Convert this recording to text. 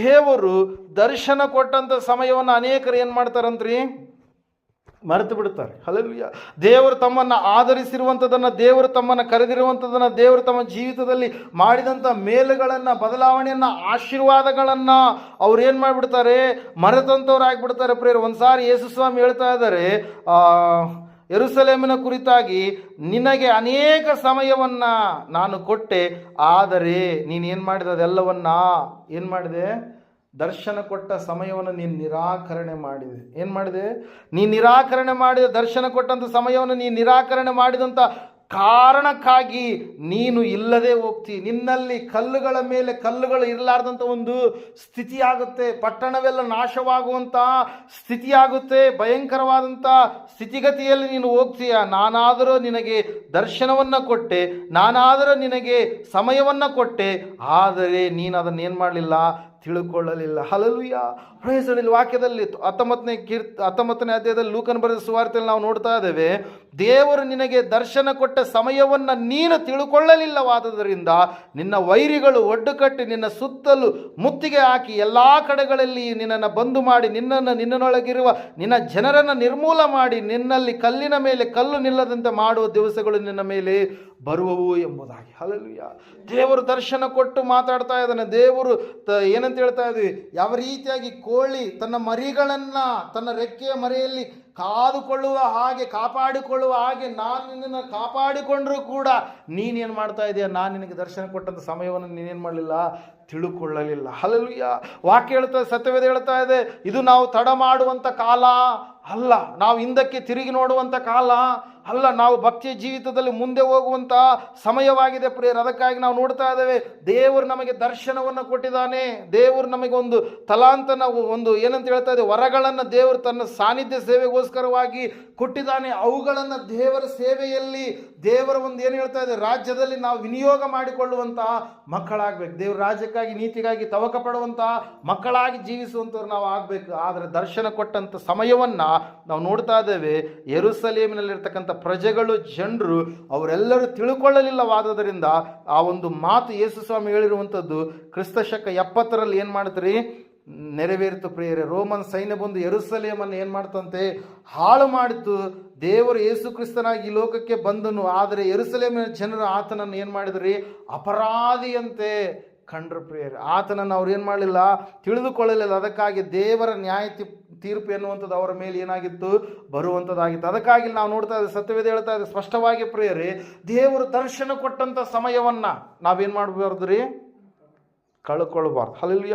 ದೇವರು ದರ್ಶನ ಕೊಟ್ಟಂಥ ಸಮಯವನ್ನು ಅನೇಕರು ಏನು ಮಾಡ್ತಾರಂತ್ರಿ? ಮರೆತು ಬಿಡ್ತಾರೆ ಹಲಲುಯ್ಯ ದೇವರು ತಮ್ಮನ್ನು ಆಧರಿಸಿರುವಂಥದ್ದನ್ನು ದೇವರು ತಮ್ಮನ್ನು ಕರೆದಿರುವಂಥದ್ದನ್ನು ದೇವರು ತಮ್ಮ ಜೀವಿತದಲ್ಲಿ ಮಾಡಿದಂಥ ಮೇಲುಗಳನ್ನು, ಬದಲಾವಣೆಯನ್ನು, ಆಶೀರ್ವಾದಗಳನ್ನು ಅವ್ರು ಏನು ಮಾಡಿಬಿಡ್ತಾರೆ? ಮರೆತಂಥವ್ರು ಆಗಿಬಿಡ್ತಾರೆ ಪ್ರೇರ್ ಒಂದು ಸಾರಿ ಯೇಸು ಸ್ವಾಮಿ ಹೇಳ್ತಾ ಇದ್ದಾರೆ ಆ, ಯೆರೂಸಲೇಮಿನ ಕುರಿತಾಗಿ ನಿನಗೆ ಅನೇಕ ಸಮಯವನ್ನು ನಾನು ಕೊಟ್ಟೆ ಆದರೆ ನೀನು ಏನು ಮಾಡಿದೆ ಅದೆಲ್ಲವನ್ನ? ಏನು ಮಾಡಿದೆ? ದರ್ಶನ ಕೊಟ್ಟ ಸಮಯವನ್ನು ನೀನು ನಿರಾಕರಣೆ ಮಾಡಿದೆ. ಏನು ಮಾಡಿದೆ? ನೀನು ನಿರಾಕರಣೆ ಮಾಡಿದ ದರ್ಶನ ಕೊಟ್ಟಂಥ ಸಮಯವನ್ನು ನೀನು ನಿರಾಕರಣೆ ಮಾಡಿದಂಥ ಕಾರಣಕ್ಕಾಗಿ ನೀನು ಇಲ್ಲದೆ ಹೋಗ್ತಿ. ನಿನ್ನಲ್ಲಿ ಕಲ್ಲುಗಳ ಮೇಲೆ ಕಲ್ಲುಗಳು ಇರಲಾರ್ದಂಥ ಒಂದು ಸ್ಥಿತಿ ಆಗುತ್ತೆ ಪಟ್ಟಣವೆಲ್ಲ ನಾಶವಾಗುವಂಥ ಸ್ಥಿತಿಯಾಗುತ್ತೆ. ಭಯಂಕರವಾದಂಥ ಸ್ಥಿತಿಗತಿಯಲ್ಲಿ ನೀನು ಹೋಗ್ತೀಯ. ನಾನಾದರೂ ನಿನಗೆ ದರ್ಶನವನ್ನು ಕೊಟ್ಟೆ. ನಾನಾದರೂ ನಿನಗೆ ಸಮಯವನ್ನು ಕೊಟ್ಟೆ. ಆದರೆ ನೀನು ಅದನ್ನು ಮಾಡಲಿಲ್ಲ? ತಿಳ್ಕೊಳ್ಳಲಿಲ್ಲ. ಹಲಲುಯ್ಯ ಪ್ರಯೋಜನ ವಾಕ್ಯದಲ್ಲಿ ಹತ್ತೊಂಬತ್ತನೇ ಕೀರ್ತ ಹತ್ತೊಂಬತ್ತನೇ ಅಧ್ಯಾಯದಲ್ಲಿ ಲೂಕನ್ ಬರೆದ ಸುವಾರ್ತೆಯಲ್ಲಿ ನಾವು ನೋಡ್ತಾ ಇದ್ದೇವೆ, ದೇವರು ನಿನಗೆ ದರ್ಶನ ಕೊಟ್ಟ ಸಮಯವನ್ನು ನೀನು ತಿಳ್ಕೊಳ್ಳಲಿಲ್ಲವಾದದರಿಂದ ನಿನ್ನ ವೈರಿಗಳು ಒಡ್ಡು ಕಟ್ಟಿ ನಿನ್ನ ಸುತ್ತಲೂ ಮುತ್ತಿಗೆ ಹಾಕಿ ಎಲ್ಲ ಕಡೆಗಳಲ್ಲಿ ನಿನ್ನನ್ನು ಬಂದು ಮಾಡಿ ನಿನ್ನನ್ನು ನಿನ್ನೊಳಗಿರುವ ನಿನ್ನ ಜನರನ್ನು ನಿರ್ಮೂಲ ಮಾಡಿ ನಿನ್ನಲ್ಲಿ ಕಲ್ಲಿನ ಮೇಲೆ ಕಲ್ಲು ನಿಲ್ಲದಂತೆ ಮಾಡುವ ದಿವಸಗಳು ನಿನ್ನ ಮೇಲೆ ಬರುವವು ಎಂಬುದಾಗಿ. ಹಲಲುಯ್ಯ ದೇವರು ದರ್ಶನ ಕೊಟ್ಟು ಮಾತಾಡ್ತಾ ಇದ್ದಾನೆ. ದೇವರು ತ ಏನಂತ ಹೇಳ್ತಾ ಇದ್ವಿ. ಯಾವ ರೀತಿಯಾಗಿ ಕೋಳಿ ತನ್ನ ಮರಿಗಳನ್ನು ತನ್ನ ರೆಕ್ಕೆಯ ಮರೆಯಲ್ಲಿ ಕಾದುಕೊಳ್ಳುವ ಹಾಗೆ, ಕಾಪಾಡಿಕೊಳ್ಳುವ ಹಾಗೆ ನಾನು ನಿನ್ನನ್ನು ಕಾಪಾಡಿಕೊಂಡರೂ ಕೂಡ ನೀನೇನು ಮಾಡ್ತಾ ಇದೆಯಾ? ನಾನು ನಿನಗೆ ದರ್ಶನ ಕೊಟ್ಟಂಥ ಸಮಯವನ್ನು ನೀನೇನು ಮಾಡಲಿಲ್ಲ? ತಿಳುಕೊಳ್ಳಲಿಲ್ಲ. ಅಲ್ಲಲ್ಲಿಯ ವಾಕ್ಯ ಹೇಳ್ತಾ, ಸತ್ಯವೇದ ಹೇಳ್ತಾ ಇದೆ, ಇದು ನಾವು ತಡ ಮಾಡುವಂಥ ಕಾಲ ಅಲ್ಲ. ನಾವು ಹಿಂದಕ್ಕೆ ತಿರುಗಿ ನೋಡುವಂಥ ಕಾಲ ಅಲ್ಲ, ನಾವು ಭಕ್ತಿ ಜೀವಿತದಲ್ಲಿ ಮುಂದೆ ಹೋಗುವಂತಹ ಸಮಯವಾಗಿದೆ ಪ್ರೇರ ಅದಕ್ಕಾಗಿ ನಾವು ನೋಡ್ತಾ ಇದ್ದೇವೆ, ದೇವರು ನಮಗೆ ದರ್ಶನವನ್ನು ಕೊಟ್ಟಿದ್ದಾನೆ. ದೇವರು ನಮಗೆ ಒಂದು ತಲಾಂತನ, ಒಂದು ಏನಂತ ಹೇಳ್ತಾ ಇದೆ, ವರಗಳನ್ನು ದೇವರು ತನ್ನ ಸಾನ್ನಿಧ್ಯ ಸೇವೆಗೋಸ್ಕರವಾಗಿ ಕೊಟ್ಟಿದ್ದಾನೆ. ಅವುಗಳನ್ನು ದೇವರ ಸೇವೆಯಲ್ಲಿ, ದೇವರ ಒಂದು ಏನು ಹೇಳ್ತಾ ಇದೆ, ರಾಜ್ಯದಲ್ಲಿ ನಾವು ವಿನಿಯೋಗ ಮಾಡಿಕೊಳ್ಳುವಂತಹ ಮಕ್ಕಳಾಗಬೇಕು. ದೇವರ ರಾಜ್ಯಕ್ಕಾಗಿ, ನೀತಿಗಾಗಿ ತವಕ ಪಡುವಂತಹ ಮಕ್ಕಳಾಗಿ ಜೀವಿಸುವಂಥವ್ರು ನಾವು ಆಗಬೇಕು. ಆದರೆ ದರ್ಶನ ಕೊಟ್ಟಂಥ ಸಮಯವನ್ನು ನಾವು ನೋಡ್ತಾ ಇದ್ದೇವೆ, ಯೆರೂಸಲೇಮಿನಲ್ಲಿರ್ತಕ್ಕಂಥ ಪ್ರಜೆಗಳು, ಜನರು ಅವರೆಲ್ಲರೂ ತಿಳ್ಕೊಳ್ಳಲಿಲ್ಲವಾದದರಿಂದ ಆ ಒಂದು ಮಾತು ಯೇಸು ಸ್ವಾಮಿ ಹೇಳಿರುವಂಥದ್ದು ಕ್ರಿಸ್ತ ಶಕ ಎಪ್ಪತ್ತರಲ್ಲಿ ಏನು ಮಾಡ್ತೀರಿ? ನೆರವೇರಿತು ಪ್ರಿಯರೇ, ರೋಮನ್ ಸೈನ್ಯ ಬಂದು ಎರುಸಲೇಮನ್ನು ಏನು ಮಾಡ್ತಂತೆ? ಹಾಳು ಮಾಡಿತು. ದೇವರು ಯೇಸು ಕ್ರಿಸ್ತನಾಗಿ ಈ ಲೋಕಕ್ಕೆ ಬಂದನು. ಆದರೆ ಎರುಸಲೇಮಿನ ಜನರು ಆತನನ್ನು ಏನು ಮಾಡಿದ್ರಿ? ಅಪರಾಧಿಯಂತೆ ಕಂಡ್ರು ಪ್ರಿಯರು, ಆತನನ್ನು ಅವ್ರು ಏನು ಮಾಡಲಿಲ್ಲ? ತಿಳಿದುಕೊಳ್ಳಲಿಲ್ಲ. ಅದಕ್ಕಾಗಿ ದೇವರ ನ್ಯಾಯ ತೀರ್ಪು ಎನ್ನುವಂಥದ್ದು ಅವರ ಮೇಲೆ ಏನಾಗಿತ್ತು? ಬರುವಂಥದ್ದಾಗಿತ್ತು. ಅದಕ್ಕಾಗಿ ನಾವು ನೋಡ್ತಾ ಇದ್ದೇವೆ ಸತ್ಯವೇದ ಹೇಳ್ತಾ ಇದೆ ಸ್ಪಷ್ಟವಾಗಿ ಪ್ರಿಯರಿ, ದೇವರು ದರ್ಶನ ಕೊಟ್ಟಂಥ ಸಮಯವನ್ನು ನಾವೇನು ಮಾಡಬಾರ್ದು ರೀ ಕಳ್ಕೊಳ್ಬಾರ್ದು. ಹಲಲಿಯ